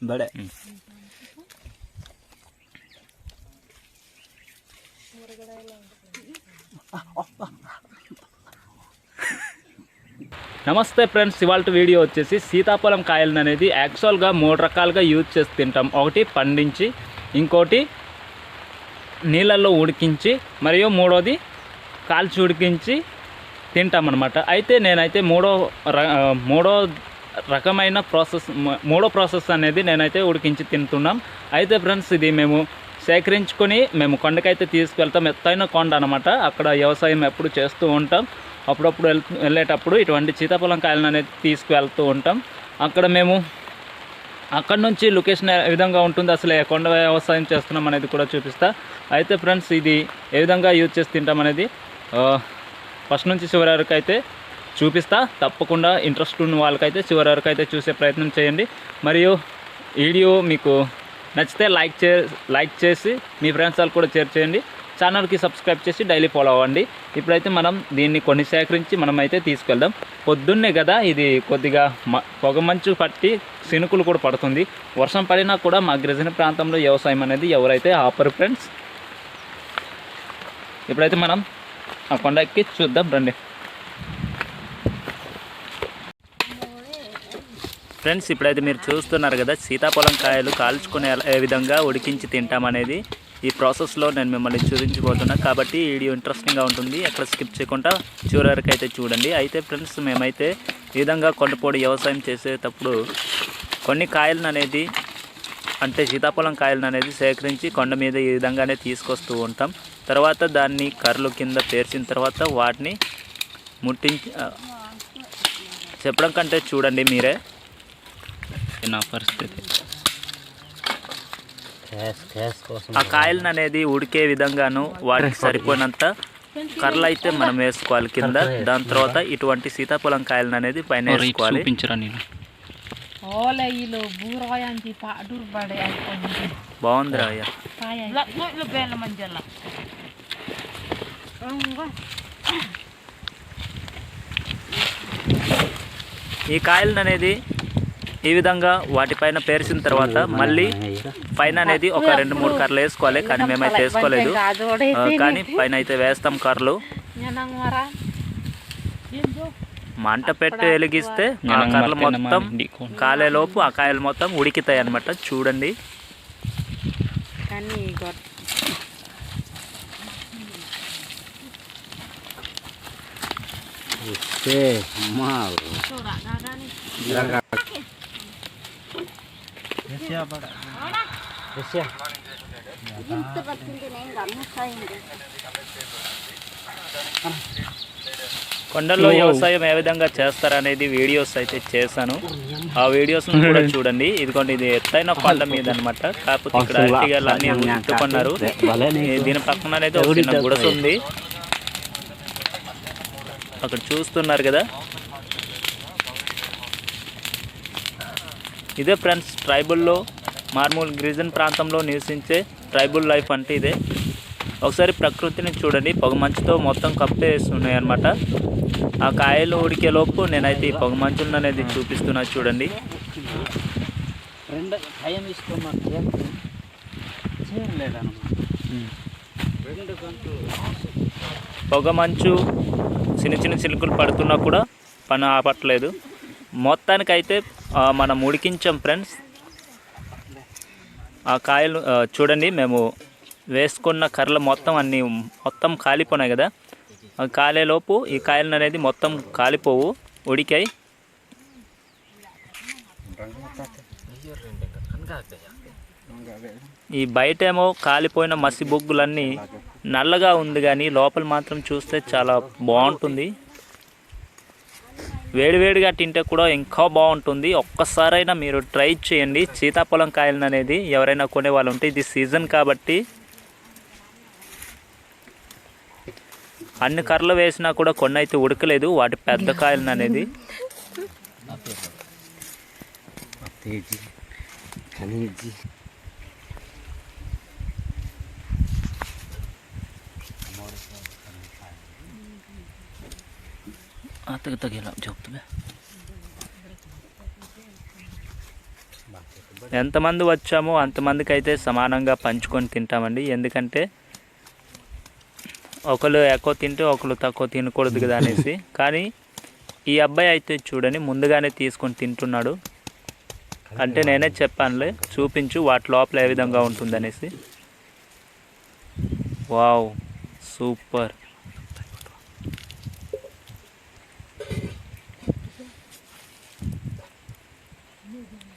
బడే నమస్తే ఫ్రెండ్స్ ఇవాళ వీడియో వచ్చేసి సీతాఫలం కాయలను అనేది యాక్చువల్గా మూడు రకాలుగా యూజ్ చేసి తింటాం. ఒకటి పండించి ఇంకోటి నీళ్ళల్లో ఉడికించి మరియు మూడోది కాల్చి ఉడికించి తింటాం అనమాట అయితే నేనైతే మూడో మూడో రకమైన ప్రాసెస్ మూడో ప్రాసెస్ అనేది నేనైతే ఉడికించి తింటున్నాం. అయితే ఫ్రెండ్స్ ఇది మేము సేకరించుకొని మేము కొండకైతే తీసుకెళ్తాం. ఎత్తైన కొండ అనమాట అక్కడ వ్యవసాయం ఎప్పుడు చేస్తూ ఉంటాం. అప్పుడప్పుడు వెళ్ళేటప్పుడు ఇటువంటి సీతాఫలం కాయలను అనేది తీసుకువెళ్తూ ఉంటాం. అక్కడ మేము అక్కడ నుంచి లొకేషన్ ఏ విధంగా ఉంటుంది? అసలు ఏ కొండ వ్యవసాయం చేస్తున్నాం అనేది కూడా చూపిస్తా. అయితే ఫ్రెండ్స్ ఇది ఏ విధంగా యూజ్ చేసి తింటాం అనేది ఫస్ట్ నుంచి చివరి వరకు అయితే చూపిస్తా. తప్పకుండా ఇంట్రెస్ట్ ఉన్న వాళ్ళకైతే చివరి వరకు అయితే చూసే ప్రయత్నం చేయండి. మరియు వీడియో మీకు నచ్చితే లైక్ చే లైక్ చేసి మీ ఫ్రెండ్స్ వాళ్ళు కూడా షేర్ చేయండి. ఛానల్కి సబ్స్క్రైబ్ చేసి డైలీ ఫాలో అవ్వండి. ఇప్పుడైతే మనం దీన్ని కొన్ని సేకరించి మనం అయితే తీసుకెళ్దాం. పొద్దున్నే కదా ఇది కొద్దిగా మ పొగ మంచు పట్టి సినుకులు కూడా పడుతుంది. వర్షం పడినా కూడా మా గిరిజన ప్రాంతంలో వ్యవసాయం అనేది ఎవరైతే ఆపరు ఫ్రెండ్స్ ఇప్పుడైతే మనం ఆ కొండ ఎక్కి చూద్దాం రండి. ఫ్రెండ్స్ ఇప్పుడైతే మీరు చూస్తున్నారు కదా సీతాఫలం కాయలు కాల్చుకునే ఏ విధంగా ఉడికించి తింటామనేది ఈ ప్రాసెస్లో నేను మిమ్మల్ని చూపించబోతున్నా. కాబట్టి వీడియో ఇంట్రెస్టింగ్గా ఉంటుంది. ఎక్కడ స్కిప్ చేయకుండా చివరి వరకు అయితే చూడండి. అయితే ఫ్రెండ్స్ మేమైతే ఈ విధంగా కొండపొడి వ్యవసాయం చేసేటప్పుడు కొన్ని కాయలను అనేది అంటే సీతాఫలం కాయలను అనేది సేకరించి కొండ మీద ఈ విధంగానే తీసుకొస్తూ ఉంటాం. తర్వాత దాన్ని కర్రలు కింద పేర్చిన తర్వాత వాటిని ముట్టించి చెప్పడం కంటే చూడండి మీరే. నా పరిస్థితి. ఆ కాయలను అనేది ఉడికే విధంగాను వాటికి సరిపోయినంత కర్రలు అయితే మనం వేసుకోవాలి కింద. దాని తర్వాత ఇటువంటి సీతాఫలం కాయలను అనేది పైన వేసుకోవాలి. బాగుంది. Enggak. ఈ కాయలను అనేది ఈ విధంగా వాటిపైన పేర్చిన తర్వాత మళ్ళీ పైన అనేది ఒక రెండు మూడు కర్రలు వేసుకోవాలి. కానీ మేమైతే వేసుకోలేదు. కానీ పైన అయితే వేస్తాం కర్రలు. మంట పెట్టి వెలిగిస్తే ఆ కర్రలు మొత్తం కాలేలోపు ఆ కాయలు మొత్తం ఉడికితాయి అనమాట చూడండి. Kani కొండల్లో వ్యవసాయం ఏ విధంగా చేస్తారనేది వీడియోస్ అయితే చేశాను. ఆ వీడియోస్ కూడా చూడండి. ఇదిగోండి ఇది ఎత్తైన కొండ మీద అనమాట కాకపోతే ఇక్కడ అరటిగాయలు అన్ని ఉట్టుకున్నారు ఈ దీని పక్కన అనేది ఒక గుడస ఉంది. అక్కడ చూస్తున్నారు కదా. ఇదే ఫ్రెండ్స్ ట్రైబుల్లో మార్మూల్ గిరిజన్ ప్రాంతంలో నివసించే ట్రైబుల్ లైఫ్ అంటే ఇదే. ఒకసారి ప్రకృతిని చూడండి పొగ మంచుతో మొత్తం కప్పేస్తున్నాయి అనమాట ఆ కాయలు ఉడికే లోపు నేనైతే ఈ పొగ మంచులను అనేది చూపిస్తున్నా చూడండి. రెండు టైం ఇస్తున్నా చేయలేదన్నమాట రెండు గంటలు. పొగ మంచు చిన్న చిన్న చిలుకలు పడుతున్నా కూడా పని ఆపట్లేదు. మొత్తానికైతే మనం ఉడికించాం ఫ్రెండ్స్. ఆ కాయలు చూడండి మేము వేసుకున్న కర్రలు మొత్తం అన్నీ మొత్తం కాలిపోయినాయి కదా. కాలేలోపు ఈ కాయలను అనేది మొత్తం కాలిపోవు ఉడికాయి. ఈ బయటేమో కాలిపోయిన మసి బొగ్గులన్నీ నల్లగా ఉంది కానీ లోపల మాత్రం చూస్తే చాలా బాగుంటుంది. వేడివేడిగా తింటే కూడా ఇంకా బాగుంటుంది. ఒక్కసారైనా మీరు ట్రై చేయండి. సీతాఫలం కాయలను అనేది ఎవరైనా కొనే వాళ్ళు ఉంటే ఇది సీజన్ కాబట్టి. అన్ని కర్రలు వేసినా కూడా కొన్ని అయితే ఉడకలేదు. వాటి పెద్ద కాయలను అనేది. తేజీ ఎంతమంది వచ్చామో అంతమందికి అయితే సమానంగా పంచుకొని తింటామండి. ఎందుకంటే ఒకరు ఎక్కువ తింటే ఒకరు తక్కువ తినకూడదు కదా అనేసి. కానీ ఈ అబ్బాయి అయితే చూడని ముందుగానే తీసుకొని తింటున్నాడు. అంటే నేనే చెప్పానులే చూపించు వాటి లోపల ఏ విధంగా ఉంటుందనేసి. Wow super.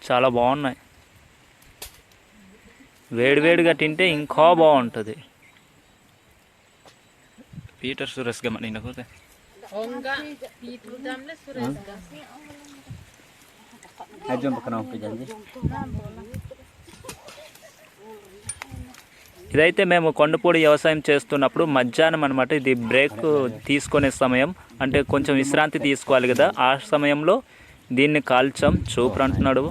చాలా బాగున్నాయి. వేడివేడిగా తింటే ఇంకా బాగుంటుంది. పీటర్ సురేష్ గమ్మ నిన్న పోతే. enggak, itu damnya sudah Ajo pernah aku janji. ఇదైతే మేము కొండపూడి వ్యవసాయం చేస్తున్నప్పుడు మధ్యాహ్నం అనమాట ఇది బ్రేక్ తీసుకునే సమయం. అంటే కొంచెం విశ్రాంతి తీసుకోవాలి కదా. ఆ సమయంలో దీన్ని కాల్చాం. సూపర్ అంటున్నాడు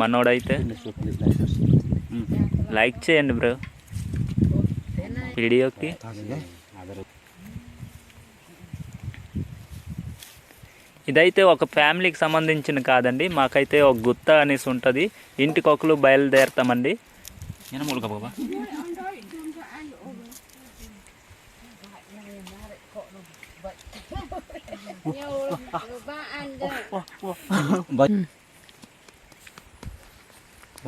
మనోడైతే. లైక్ చేయండి బ్రో వీడియోకి ఇదైతే ఒక ఫ్యామిలీకి సంబంధించిన కాదండి. మాకైతే ఒక గుత్త అనేసి ఉంటుంది. ఇంటికి ఒకరు బయలుదేరుతామండి. బాబా.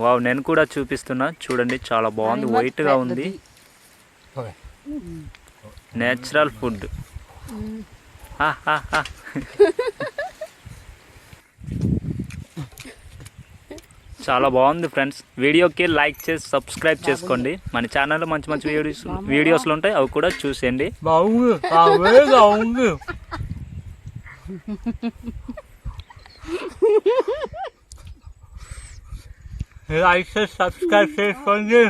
వావ్ నేను కూడా చూపిస్తున్నా. చూడండి చాలా బాగుంది. వైట్గా ఉంది. నేచురల్ ఫుడ్ చాలా బాగుంది ఫ్రెండ్స్ వీడియోకి లైక్ చేసి సబ్స్క్రైబ్ చేసుకోండి. మన ఛానల్లో మంచి మంచి వీడియోస్ వీడియోస్లు ఉంటాయి. అవి కూడా చూసేయండి. Baungu, awe baungu. Like and subscribe చేసుకోండి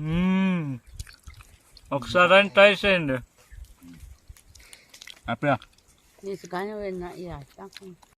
మ్మ్. ఒకసారి ట్రై చేయండి అప్పుడా